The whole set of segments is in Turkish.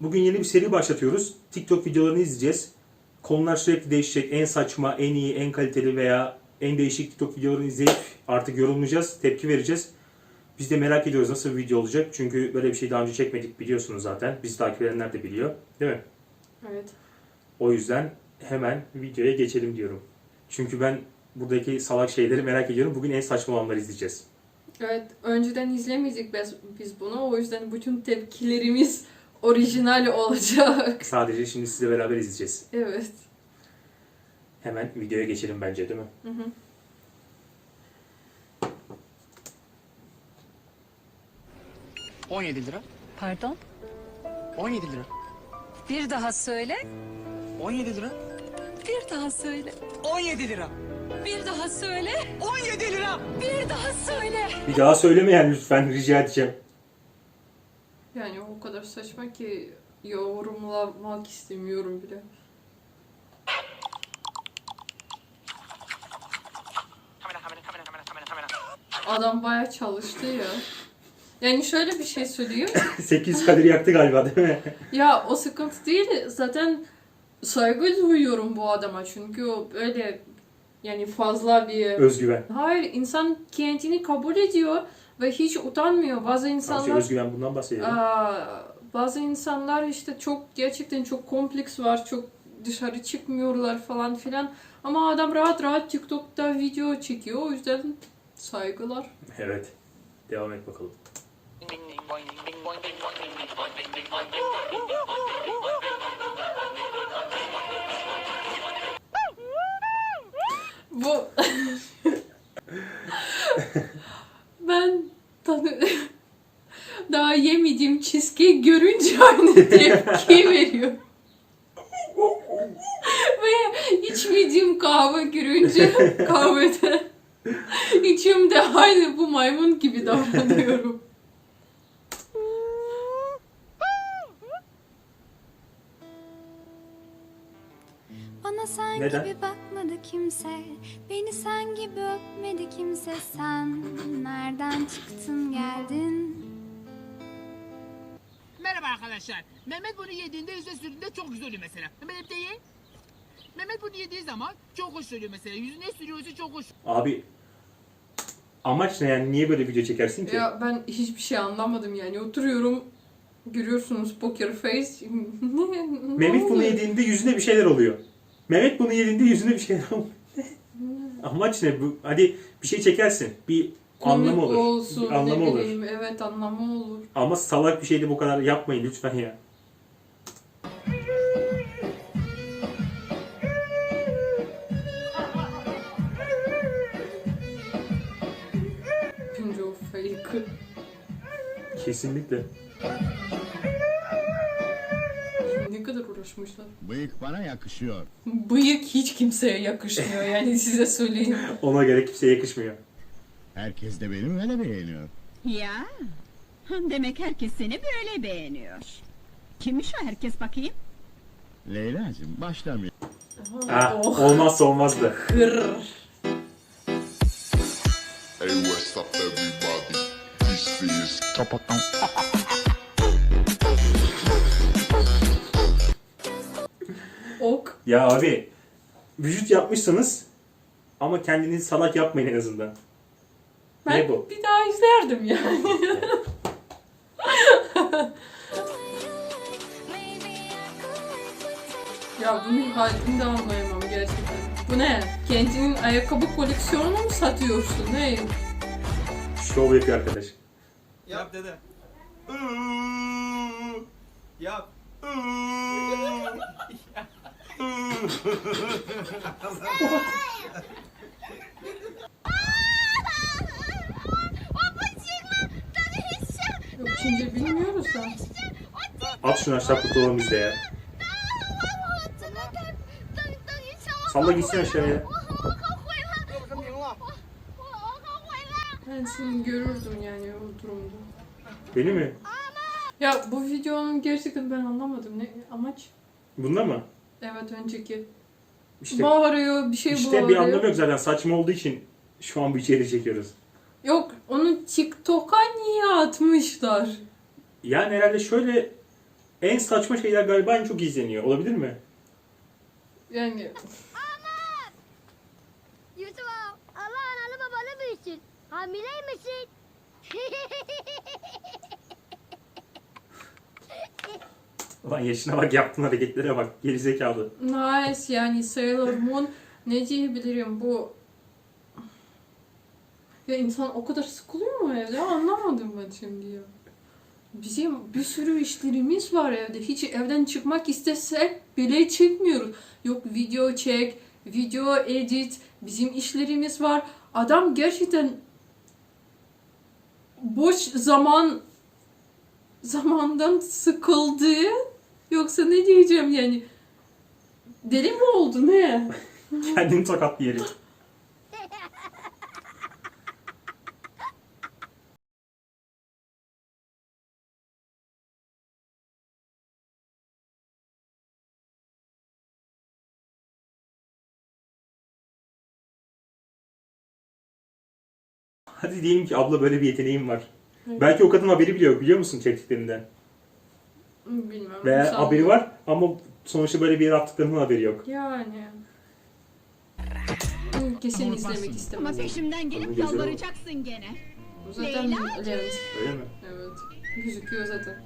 Bugün yeni bir seri başlatıyoruz. TikTok videolarını izleyeceğiz. Konular sürekli değişecek. En saçma, en iyi, en kaliteli veya en değişik TikTok videolarını izleyip artık yorumlayacağız, tepki vereceğiz. Biz de merak ediyoruz nasıl bir video olacak. Çünkü böyle bir şey daha önce çekmedik biliyorsunuz zaten. Bizi takip edenler de biliyor. Değil mi? Evet. O yüzden hemen videoya geçelim diyorum. Çünkü ben buradaki salak şeyleri merak ediyorum. Bugün en saçma olanları izleyeceğiz. Evet. Önceden izlemeyecek biz, biz bunu. O yüzden bütün tepkilerimiz orijinal olacak. Sadece şimdi sizle beraber izleyeceğiz. Evet. Hemen videoya geçelim bence değil mi? Hı hı. Hı. 17 lira. Pardon? 17 lira. Bir daha söyle. 17 lira. Bir daha söyle. 17 lira. Bir daha söyle. 17 lira. Bir daha söyle. Bir daha söylemeyen lütfen rica edeceğim. Yani o kadar saçma ki yorumlamak istemiyorum bile. Adam bayağı çalıştı ya. Yani şöyle bir şey söyleyeyim. 800 kadir yaktı galiba değil mi? Ya o sıkıntı değil. Zaten saygı duyuyorum bu adama. Çünkü o böyle yani fazla bir... Özgüven. Hayır insan kendini kabul ediyor ve hiç utanmıyor. Bazı insanlar... özgüven bundan bahsediyorum. Aa, bazı insanlar işte çok gerçekten çok kompleks var, çok dışarı çıkmıyorlar falan filan. Ama adam rahat rahat TikTok'ta video çekiyor. O yüzden saygılar. Evet. Devam et bakalım. Bu ben tadı daha yemediğim cheesecake görünce aynı tepki veriyor. Ve içmediğim kahve görünce kahvede içimde aynı bu maymun gibi davranıyorum. Bana sen Neden? gibi bakmadı kimse Beni sen gibi öpmedi kimse Sen nereden çıktın geldin Merhaba arkadaşlar. Mehmet bunu yediğinde yüzüne sürdüğünde çok güzel oluyor mesela. Mehmet de ye. Mehmet bunu yediği zaman çok hoş oluyor mesela. Yüzüne sürüyorsa çok hoş. Abi amaç ne yani? Niye böyle video çekersin ki? Ya ben hiçbir şey anlamadım yani. Oturuyorum görüyorsunuz poker face. Mehmet bunu yediğinde yüzüne bir şeyler oluyor. Mehmet bunu yediğinde yüzüne bir oluyor. amaç ne? Bu, hadi bir şey çekersin. Bir Komik anlamı olur. olsun bir anlamı ne olur. bileyim evet anlamı olur. Ama salak bir şeydi bu kadar yapmayın lütfen ya. Bence o fake. Kesinlikle. Kadar uğraşmışlar. Bıyık bana yakışıyor. Bıyık hiç kimseye yakışmıyor yani size söyleyeyim. Ona göre kimseye yakışmıyor. Herkes de benim öyle beğeniyor. Ya, demek herkes seni böyle beğeniyor. Kimmiş o herkes bakayım? Leyla'cığım başlamayalım. Ha, oh. olmazsa olmazdı. Hır. Hey, what's up, everybody? This is Ok. Ya abi vücut yapmışsanız ama kendinizi salak yapmayın en azından. Ben Ne bu? bir daha izlerdim yani. ya bunun halini de anlayamam gerçekten. Bu ne? Kendinin ayakkabı koleksiyonunu mu satıyorsun? Ne? Şov yapıyor arkadaş. Yap dede. Yap. Çince bilmiyoruz da. At şunu aşağı kurtulalım biz de ya. Salla gitsin aşağıya. Ben seni görürdüm yani o durumda. Beni mi? Ya bu videonun gerçekten ben anlamadım. Ne amaç? Bunda mı? Evet önceki. İşte, Bağırıyor, bir şey işte bağırıyor. bir anlamı yok zaten. Saçma olduğu için şu an bu içeri çekiyoruz. Yok onu TikTok'a niye atmışlar? Yani herhalde şöyle En saçma şeyler galiba en çok izleniyor. Olabilir mi? Yani Yusuf Allah analı babalı büyüsün. Hamileymişsin. Ulan yaşına bak yaptığın hareketlere bak. Gerizekalı. nice yani Sailor Moon ne diyebilirim bu ya insan o kadar sıkılıyor mu evde anlamadım ben şimdi ya. Bizim bir sürü işlerimiz var evde. Hiç evden çıkmak istesek bile çıkmıyoruz. Yok video çek, video edit, bizim işlerimiz var. Adam gerçekten boş zaman zamandan sıkıldı. Yoksa ne diyeceğim yani? Deli mi oldu ne? Kendini tokat yeri. Hadi diyelim ki abla böyle bir yeteneğim var. Belki o kadın haberi bile yok biliyor musun çektiklerinden? Bilmiyorum. Veya sanmıyorum. haberi var ama sonuçta böyle bir yere attıklarının haberi yok. Yani. Kesin izlemek Ama istemez. peşimden gelip yalvaracaksın gene. Zaten Leyla. evet. Öyle mi? Evet. Gözüküyor zaten.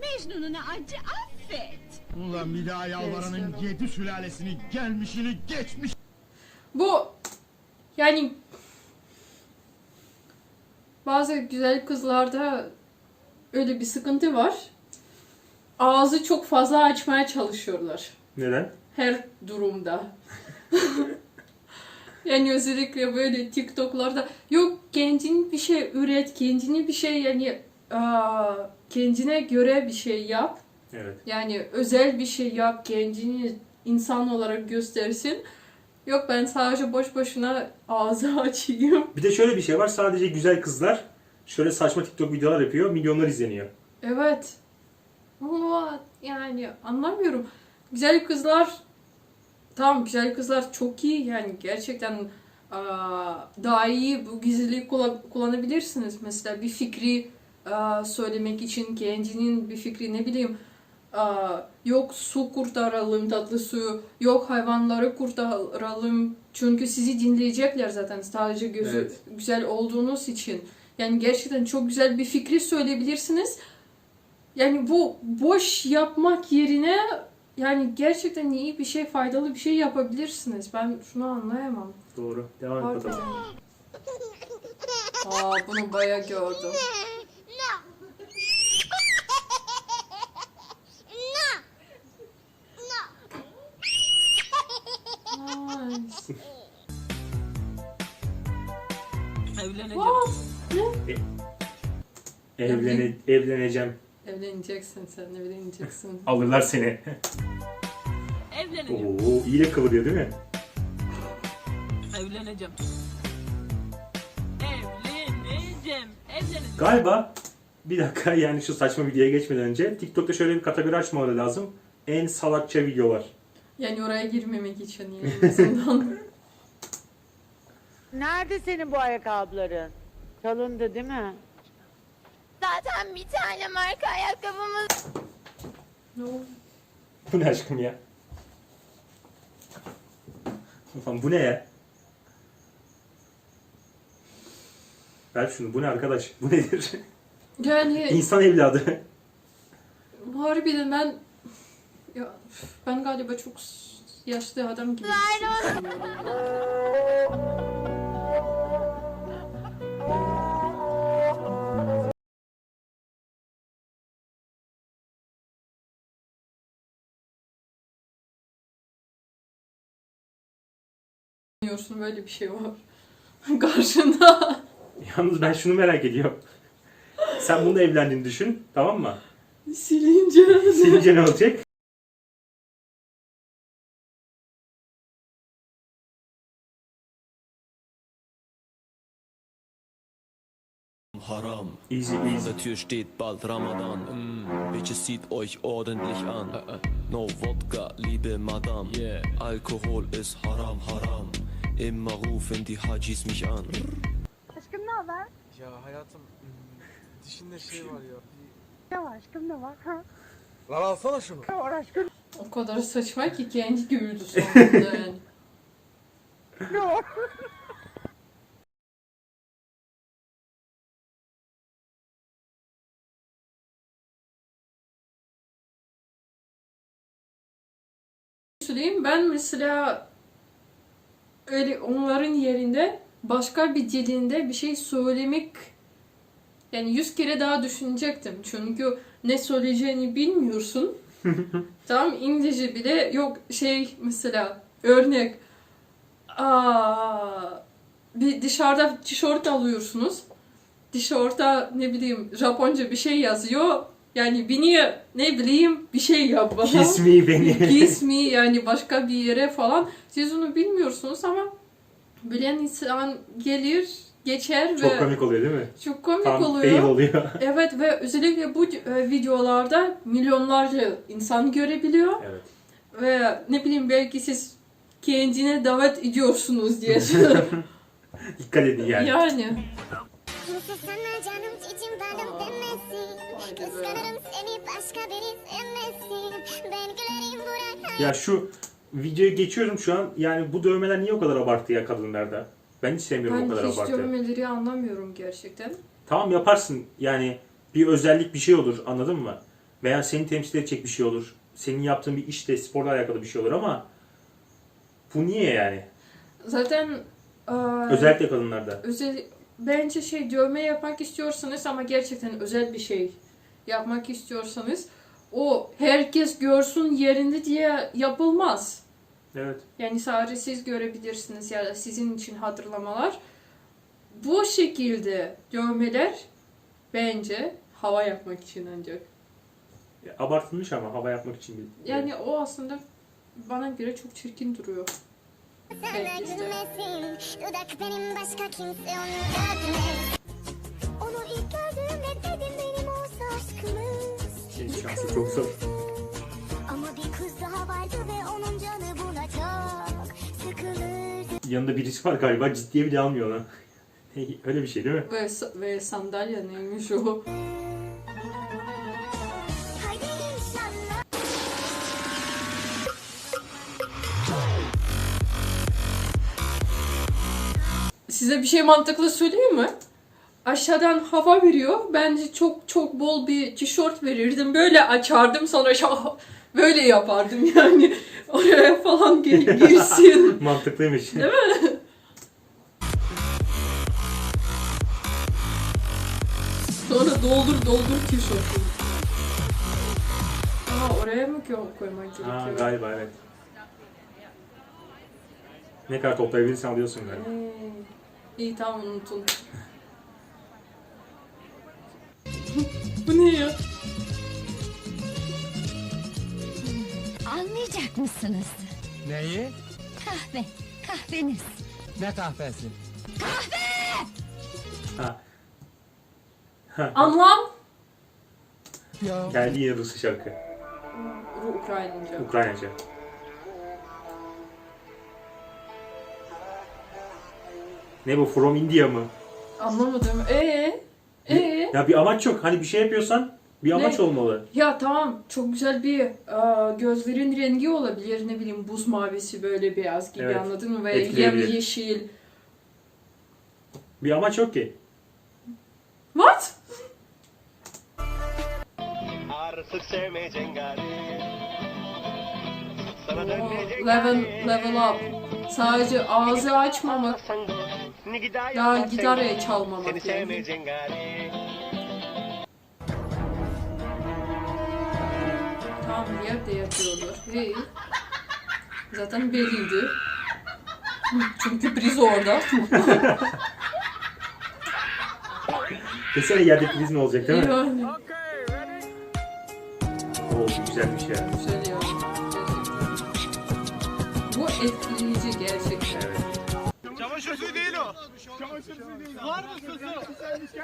Mecnun'unu acı affet. Ulan bir daha yalvaranın Neyse. yedi sülalesini gelmişini geçmiş. Bu yani bazı güzel kızlarda öyle bir sıkıntı var. Ağzı çok fazla açmaya çalışıyorlar. Neden? her durumda. yani özellikle böyle TikTok'larda yok kendin bir şey üret, kendini bir şey yani aa, kendine göre bir şey yap. Evet. Yani özel bir şey yap, kendini insan olarak göstersin. Yok ben sadece boş boşuna ağzı açayım. Bir de şöyle bir şey var. Sadece güzel kızlar şöyle saçma TikTok videolar yapıyor. Milyonlar izleniyor. Evet. Ama yani anlamıyorum. Güzel kızlar tamam güzel kızlar çok iyi yani gerçekten aa, daha iyi bu gizliliği kullan- kullanabilirsiniz. Mesela bir fikri aa, söylemek için kendinin bir fikri ne bileyim aa, yok su kurtaralım tatlı suyu yok hayvanları kurtaralım çünkü sizi dinleyecekler zaten sadece gözü Evet. güzel olduğunuz için. Yani gerçekten çok güzel bir fikri söyleyebilirsiniz. Yani bu boş yapmak yerine yani gerçekten iyi bir şey, faydalı bir şey yapabilirsiniz. Ben şunu anlayamam. Doğru. Devam et Harbiden. bakalım. Aa bunu bayağı gördüm. Nice. Evleneceğim. What? Evlene, evleneceğim. Evleneceksin sen, evleneceksin. Alırlar seni. Evleneceğim. Oo, iyi de kıvırıyor değil mi? Evleneceğim. Evleneceğim. Evleneceğim. Galiba bir dakika yani şu saçma videoya geçmeden önce TikTok'ta şöyle bir kategori açmaları lazım. En salakça videolar. Yani oraya girmemek için yani en azından. Nerede senin bu ayakkabıların? Çalındı değil mi? Zaten bir tane marka ayakkabımız no. Bu ne aşkım ya? Ulan bu ne ya? Ver şunu. Bu ne arkadaş? Bu nedir? Yani İnsan evladı. harbiden ben ya ben galiba çok yaşlı adam gibi Biliyorsun böyle bir şey var. Karşında. Yalnız ben şunu merak ediyorum. Sen bununla evlendiğini düşün. Tamam mı? Silince. Silince ne olacak? Haram. Easy easy. der Tür steht bald Ramadan. Mm, bitte zieht euch ordentlich an. No Wodka, liebe Madame. Alkohol ist haram, haram. Immer rufen die Hajis mich an. Aşkım ne haber? Ya hayatım dişinde şey var ya. Ne var aşkım ne var? Ha? Lan alsana şunu. O kadar saçma ki kendi güldü sonunda yani. söyleyeyim ben mesela öyle onların yerinde başka bir dilinde bir şey söylemek yani yüz kere daha düşünecektim. Çünkü ne söyleyeceğini bilmiyorsun. Tam İngilizce bile yok şey mesela örnek aa, bir dışarıda tişört alıyorsunuz. Tişörtte ne bileyim Japonca bir şey yazıyor. Yani beni ne bileyim bir şey yap bana. Kiss me beni. Kiss me yani başka bir yere falan. Siz onu bilmiyorsunuz ama bilen insan gelir, geçer Çok ve komik oluyor değil mi? çok komik Tam oluyor. fail oluyor. Evet ve özellikle bu e, videolarda milyonlarca insan görebiliyor evet. ve ne bileyim belki siz kendine davet ediyorsunuz diye. Dikkat edin yani. yani. Kimse sana canım cicim balım demesin Kıskanırım seni başka biri sevmesin Ben gülerim bırak Ya şu videoyu geçiyorum şu an. Yani bu dövmeler niye o kadar abartı ya kadınlarda? Ben hiç sevmiyorum o Ben kadar hiç abartı. dövmeleri anlamıyorum gerçekten. Tamam yaparsın. Yani bir özellik bir şey olur anladın mı? Veya seni temsil edecek bir şey olur. Senin yaptığın bir işte sporla alakalı bir şey olur ama bu niye yani? Zaten e, Özellikle kadınlarda. özel bence şey dövme yapmak istiyorsanız ama gerçekten özel bir şey yapmak istiyorsanız o herkes görsün yerinde diye yapılmaz. Evet. Yani sadece siz görebilirsiniz ya da sizin için hatırlamalar. Bu şekilde dövmeler bence hava yapmak için ancak. Abartılmış ama hava yapmak için. Yani o aslında bana göre çok çirkin duruyor. Sana gülmesin Dudak benim başka kimse onu görmez Onu ilk gördüğümde dedim benim olsa aşkımız Şey, şansı çok zor. Ama bir kız daha vardı ve onun canı buna çok sıkılırdı Yanında birisi var galiba ciddiye bile almıyor onu. Öyle bir şey değil mi? Ve, ve sandalye neymiş o? Size bir şey mantıklı söyleyeyim mi? Aşağıdan hava veriyor. Bence çok çok bol bir tişört verirdim. Böyle açardım sonra şah- böyle yapardım yani. Oraya falan gir- girsin. Mantıklıymış. Değil mi? Sonra doldur doldur tişörtü. Aa oraya mı koy- koymak Ha, gerekiyor? galiba evet. Ne kadar toplayabilirsen alıyorsun galiba. Hmm. İyi tamam unutun. Bu ne ya? Anlayacak mısınız? Neyi? Kahve, kahveniz. Ne kahvesi? Ha. Ha. Anlam? Ya. Geldi yine Rusça şarkı. Ukraynaca. Ukraynaca. Ne bu? From India mı? Anlamadım. Ee? Ee? Ya bir amaç yok. Hani bir şey yapıyorsan bir amaç Ne? olmalı. Ya tamam çok güzel bir e, gözlerin rengi olabilir ne bileyim buz mavisi böyle beyaz gibi Evet, anladın mı? Ve etkileyebilir. yem yeşil. Bir amaç yok ki. What? Artık sevmeyeceksin gari. Sana Oo, level, level up. Sadece ağzı açmamak, daha gitarı çalmamak yani. gari. Tamam yerde yapıyorlar. Hey. Zaten belliydi. Çünkü priz orada. Desene yerde priz ne olacak değil mi? yani. Oo güzelmiş ya. Güzel ya. Gerçekten. Bu etkileyici gerçekten.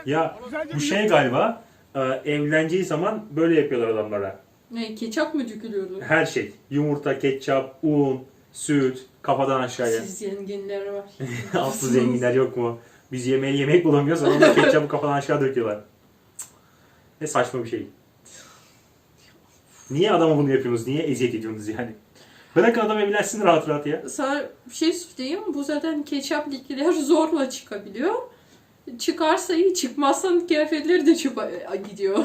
Ya bu şey galiba e, evleneceği zaman böyle yapıyorlar adamlara. Ne ketçap mı dökülüyordu? Her şey. Yumurta, ketçap, un, süt, kafadan aşağıya. Siz zenginler var. Aslı zenginler yok mu? Biz yemeği yemek bulamıyoruz ama ketçapı kafadan aşağı döküyorlar. Ne saçma bir şey. Niye adama bunu yapıyorsunuz? Niye eziyet ediyorsunuz yani? Bırakın adam evlensin rahat rahat ya. Sana bir şey söyleyeyim. Bu zaten ketçaplikler zorla çıkabiliyor. Çıkarsa iyi, çıkmazsa kıyafetleri de çıpa gidiyor.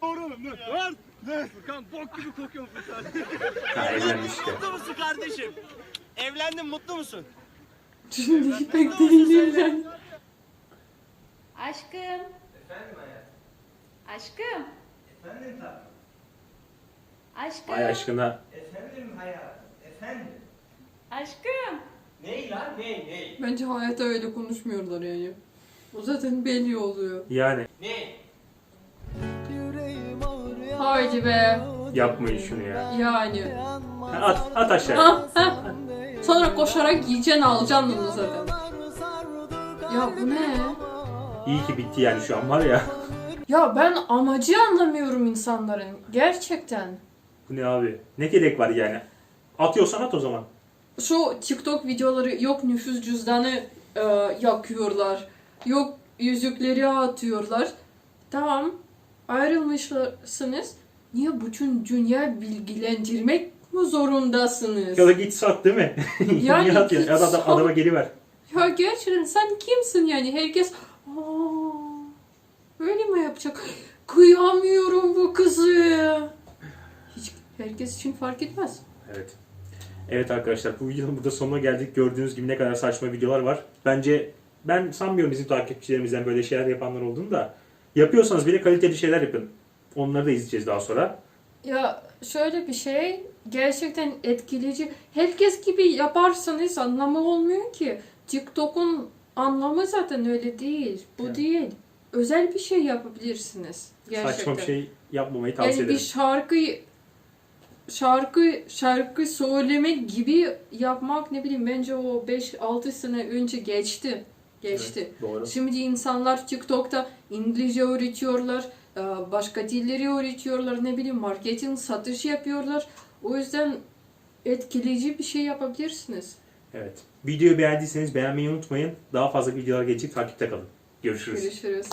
Oğlum dur. Dur. Dur. Furkan bok gibi kokuyorsun Furkan. İşte. Mutlu musun kardeşim? Evlendin mutlu musun? Şimdi pek değilim ben. Aşkım. Efendim hayatım. Aşkım. Efendim tatlım. Aşkım. Ay aşkına. Efendim hayatım. Efendim. Aşkım. Ney lan ney ney? Bence hayatta öyle konuşmuyorlar yani. O zaten belli oluyor. Yani Ney? Haydi be. yapmayın şunu ya. Yani. At, at aşağı. Sonra koşarak yiyeceksin alacaksın onu zaten. Ya bu ne? İyi ki bitti yani şu an var ya. Ya ben amacı anlamıyorum insanların. Gerçekten. Bu ne abi? Ne gerek var yani? Atıyorsan at o zaman. Şu TikTok videoları yok nüfus cüzdanı e, yakıyorlar. Yok yüzükleri atıyorlar. Tamam ayrılmışsınız. Niye bütün dünya bilgilendirmek mi zorundasınız? Ya da git sat değil mi? Yani atıyorsun? git Ya da adam, adama geri ver. Ya gerçekten sen kimsin yani? Herkes Aa, öyle mi yapacak? Kıyamıyorum bu kızı. Herkes için fark etmez. Evet. Evet arkadaşlar bu videonun burada sonuna geldik. Gördüğünüz gibi ne kadar saçma videolar var. Bence ben sanmıyorum bizim takipçilerimizden böyle şeyler yapanlar olduğunu da. Yapıyorsanız bile kaliteli şeyler yapın. Onları da izleyeceğiz daha sonra. Ya şöyle bir şey gerçekten etkileyici. Herkes gibi yaparsanız anlamı olmuyor ki. TikTok'un anlamı zaten öyle değil. Bu Evet. değil. Özel bir şey yapabilirsiniz. Gerçekten. Saçma bir şey yapmamayı tavsiye Yani bir ederim. Şarkı şarkı söylemek gibi yapmak ne bileyim bence o 5-6 sene önce geçti. Geçti. Evet, doğru. Şimdi insanlar TikTok'ta İngilizce öğretiyorlar, e, başka dilleri öğretiyorlar, ne bileyim marketing, satış yapıyorlar. O yüzden etkileyici bir şey yapabilirsiniz. Evet. Videoyu beğendiyseniz beğenmeyi unutmayın. Daha fazla videolar gelecek takipte kalın. Görüşürüz. Görüşürüz.